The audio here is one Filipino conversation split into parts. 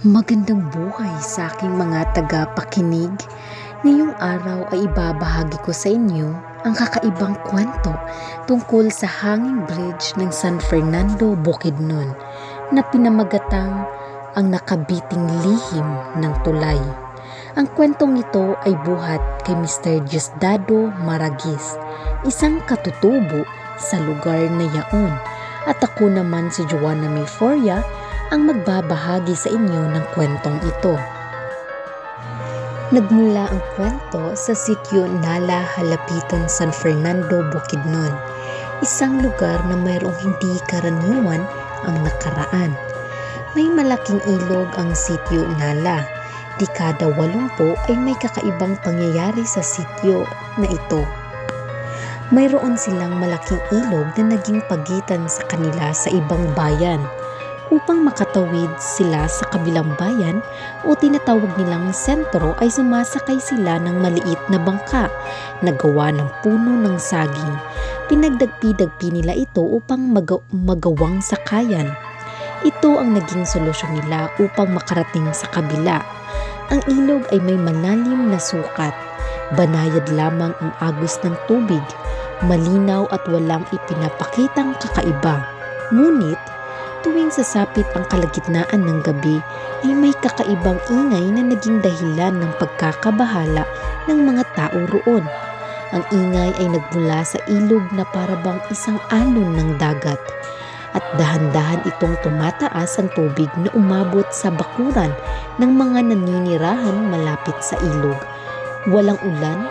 Magandang buhay sa aking mga tagapakinig. Ngayong araw ay ibabahagi ko sa inyo ang kakaibang kwento tungkol sa hanging bridge ng San Fernando, Bukidnon na pinamagatang ang nakabiting lihim ng tulay. Ang kwentong ito ay buhat kay Mr. Diosdado Maragis, isang katutubo sa lugar na yaon. At ako naman si Joanna Mayforia, ang magbabahagi sa inyo ng kwentong ito. Nagmula ang kwento sa sityo Nala Halapitan San Fernando, Bukidnon, isang lugar na mayroong hindi karaniwan ang nakaraan. May malaking ilog ang sityo Nala. Dekada 80 ay may kakaibang pangyayari sa sityo na ito. Mayroon silang malaking ilog na naging pagitan sa kanila sa ibang bayan upang makatawid sila sa kabilang bayan o tinatawag nilang sentro ay sumasakay sila ng maliit na bangka na gawa ng puno ng saging. Pinagdagpi-dagpi nila ito upang mag- magawang sakayan. Ito ang naging solusyon nila upang makarating sa kabila. Ang ilog ay may malalim na sukat. Banayad lamang ang agos ng tubig. Malinaw at walang ipinapakitang kakaiba. Ngunit, Tuwing sasapit ang kalagitnaan ng gabi ay may kakaibang ingay na naging dahilan ng pagkakabahala ng mga tao roon. Ang ingay ay nagmula sa ilog na parabang isang alon ng dagat at dahan-dahan itong tumataas ang tubig na umabot sa bakuran ng mga naninirahan malapit sa ilog. Walang ulan,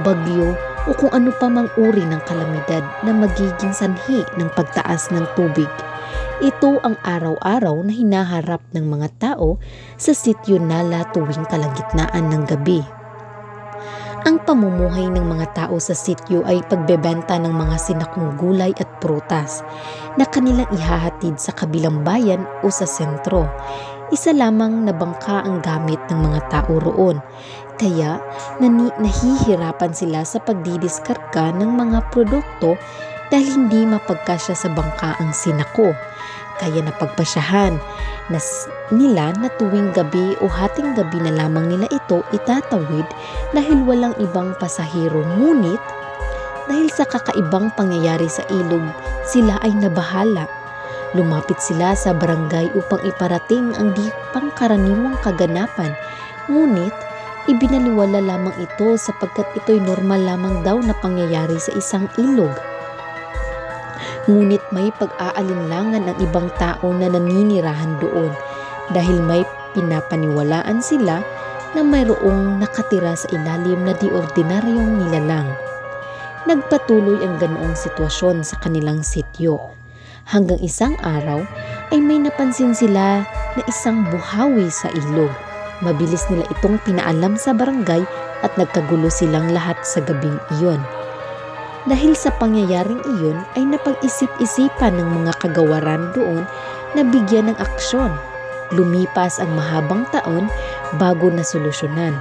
bagyo o kung ano pa mang uri ng kalamidad na magiging sanhi ng pagtaas ng tubig. Ito ang araw-araw na hinaharap ng mga tao sa sityo Nala tuwing kalagitnaan ng gabi. Ang pamumuhay ng mga tao sa sityo ay pagbebenta ng mga sinakong gulay at prutas na kanilang ihahatid sa kabilang bayan o sa sentro. Isa lamang na bangka ang gamit ng mga tao roon. Kaya nani- nahihirapan sila sa pagdidiskarga ng mga produkto dahil hindi mapagkasya sa bangka ang sinako. Kaya napagpasyahan na nila na tuwing gabi o hating gabi na lamang nila ito itatawid dahil walang ibang pasahero. Ngunit dahil sa kakaibang pangyayari sa ilog, sila ay nabahala. Lumapit sila sa barangay upang iparating ang di pangkaraniwang kaganapan. Ngunit ibinaliwala lamang ito sapagkat ito'y normal lamang daw na pangyayari sa isang ilog. Ngunit may pag-aalinlangan ang ibang tao na naninirahan doon dahil may pinapaniwalaan sila na mayroong nakatira sa ilalim na di ordinaryong nilalang. Nagpatuloy ang ganoong sitwasyon sa kanilang sityo. Hanggang isang araw ay may napansin sila na isang buhawi sa ilog. Mabilis nila itong pinaalam sa barangay at nagkagulo silang lahat sa gabing iyon. Dahil sa pangyayaring iyon ay napag-isip-isipan ng mga kagawaran doon na bigyan ng aksyon. Lumipas ang mahabang taon bago na solusyonan.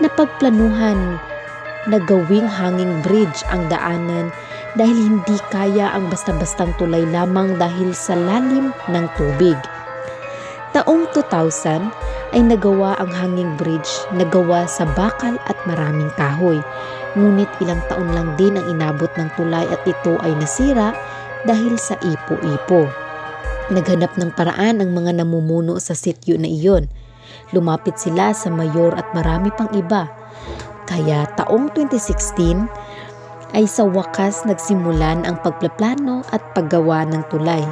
Napagplanuhan na gawing hanging bridge ang daanan dahil hindi kaya ang basta-bastang tulay lamang dahil sa lalim ng tubig. Taong 2000 ay nagawa ang hanging bridge na gawa sa bakal at maraming kahoy Ngunit ilang taon lang din ang inabot ng tulay at ito ay nasira dahil sa ipo-ipo. Naghanap ng paraan ang mga namumuno sa sityo na iyon. Lumapit sila sa mayor at marami pang iba. Kaya taong 2016 ay sa wakas nagsimulan ang pagplaplano at paggawa ng tulay.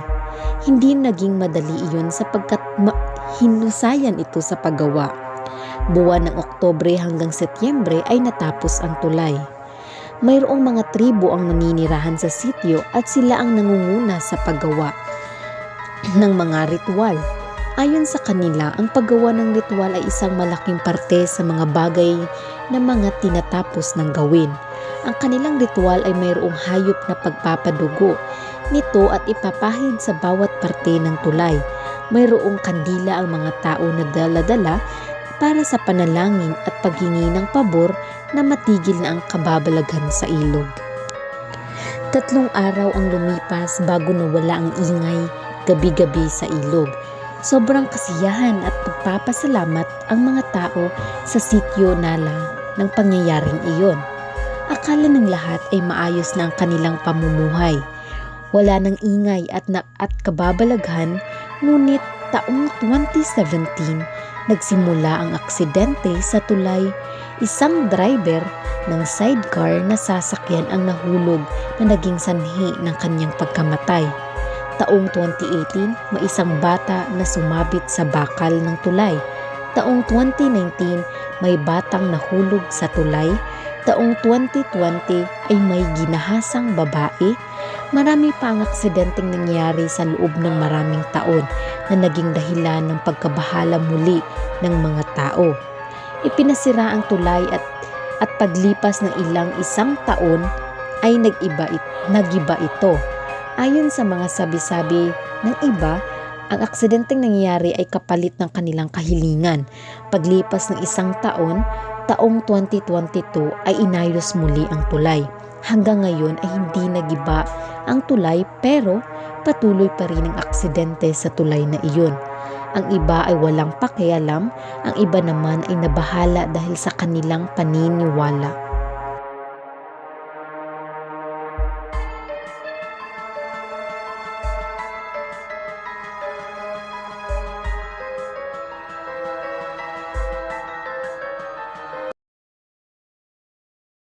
Hindi naging madali iyon sapagkat hinusayan ito sa paggawa Buwan ng Oktobre hanggang Setyembre ay natapos ang tulay. Mayroong mga tribo ang naninirahan sa sityo at sila ang nangunguna sa paggawa ng mga ritual. Ayon sa kanila, ang paggawa ng ritual ay isang malaking parte sa mga bagay na mga tinatapos ng gawin. Ang kanilang ritual ay mayroong hayop na pagpapadugo nito at ipapahid sa bawat parte ng tulay. Mayroong kandila ang mga tao na dala-dala para sa panalangin at paghingi ng pabor na matigil na ang kababalaghan sa ilog. Tatlong araw ang lumipas bago nawala ang ingay gabi-gabi sa ilog. Sobrang kasiyahan at pagpapasalamat ang mga tao sa sityo Nala ng pangyayaring iyon. Akala ng lahat ay maayos na ang kanilang pamumuhay. Wala nang ingay at, na, at kababalaghan, ngunit taong 2017, nagsimula ang aksidente sa tulay. Isang driver ng sidecar na sasakyan ang nahulog na naging sanhi ng kanyang pagkamatay. Taong 2018, may isang bata na sumabit sa bakal ng tulay. Taong 2019, may batang nahulog sa tulay. Taong 2020 ay may ginahasang babae. Marami pa ang aksidenteng nangyari sa loob ng maraming taon na naging dahilan ng pagkabahala muli ng mga tao. Ipinasira ang tulay at at paglipas ng ilang isang taon ay nag-iba it, nagiba ito. Ayon sa mga sabi-sabi ng iba, ang aksidenteng nangyayari ay kapalit ng kanilang kahilingan. Paglipas ng isang taon, taong 2022 ay inayos muli ang tulay. Hanggang ngayon ay hindi nagiba ang tulay pero patuloy pa rin ang aksidente sa tulay na iyon. Ang iba ay walang pakialam, ang iba naman ay nabahala dahil sa kanilang paniniwala.